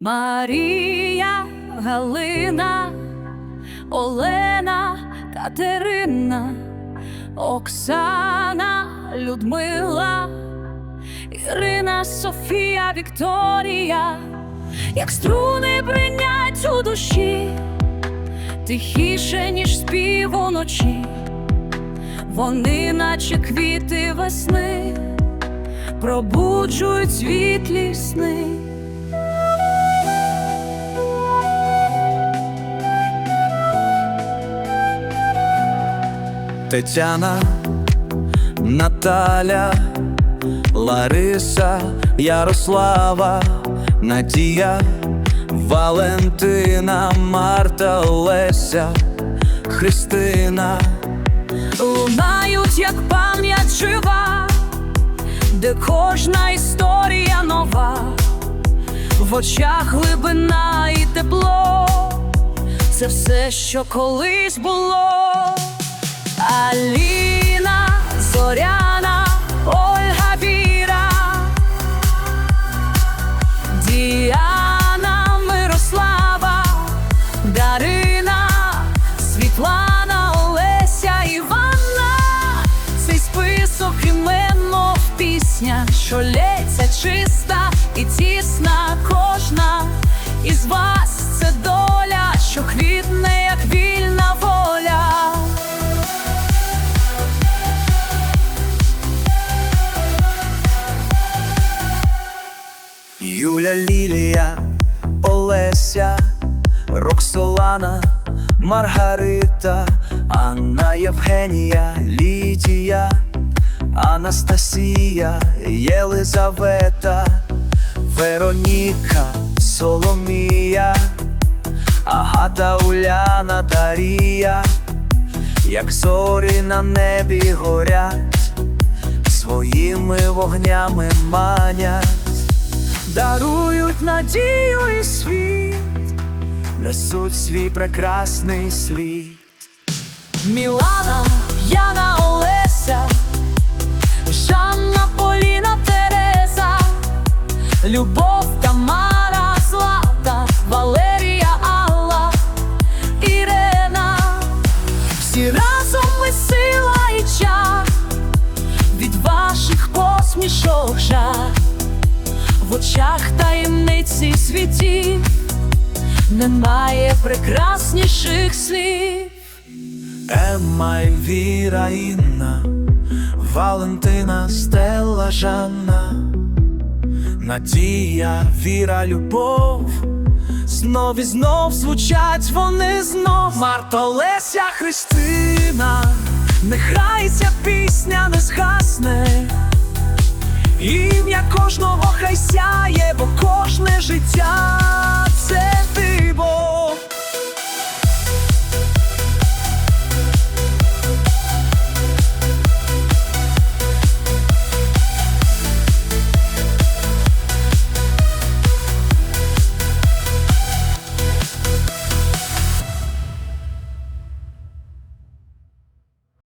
Марія, Галина, Олена, Катерина, Оксана, Людмила, Ірина, Софія, Вікторія, як струни бринять у душі, тихіше, ніж спів уночі, вони, наче квіти весни, пробуджують світлі сни. Тетяна, Наталя, Лариса, Ярослава, Надія, Валентина, Марта, Леся, Христина, лунають, як пам'ять жива, де кожна історія нова, в очах глибина і тепло, це все, що колись було. I leave. Юля Лілія, Олеся, Роксолана, Маргарита, Анна Євгенія, Лідія, Анастасія, Єлизавета, Вероніка, Соломія, Агата Уляна, Дарія, як зорі на небі горять, своїми вогнями манять дарують надію і світ, несуть свій прекрасний слід. Мілана, Яна, Олеся, Жанна, Поліна, Тереза, Любов, Тамара, Злата, Валерія, Алла, Ірена, всі разом ми сила і чар, від ваших посмішок жар, в очах таємниці світів, немає прекрасніших слів. Емма, Віра, Інна, Валентина, Стелла, Жанна, Надія, Віра, Любов. Знов і знов звучать вони знов. Марта, Леся, Христина, нехай ця пісня не згасне. Ім'я кожного сяє, бо кожне життя.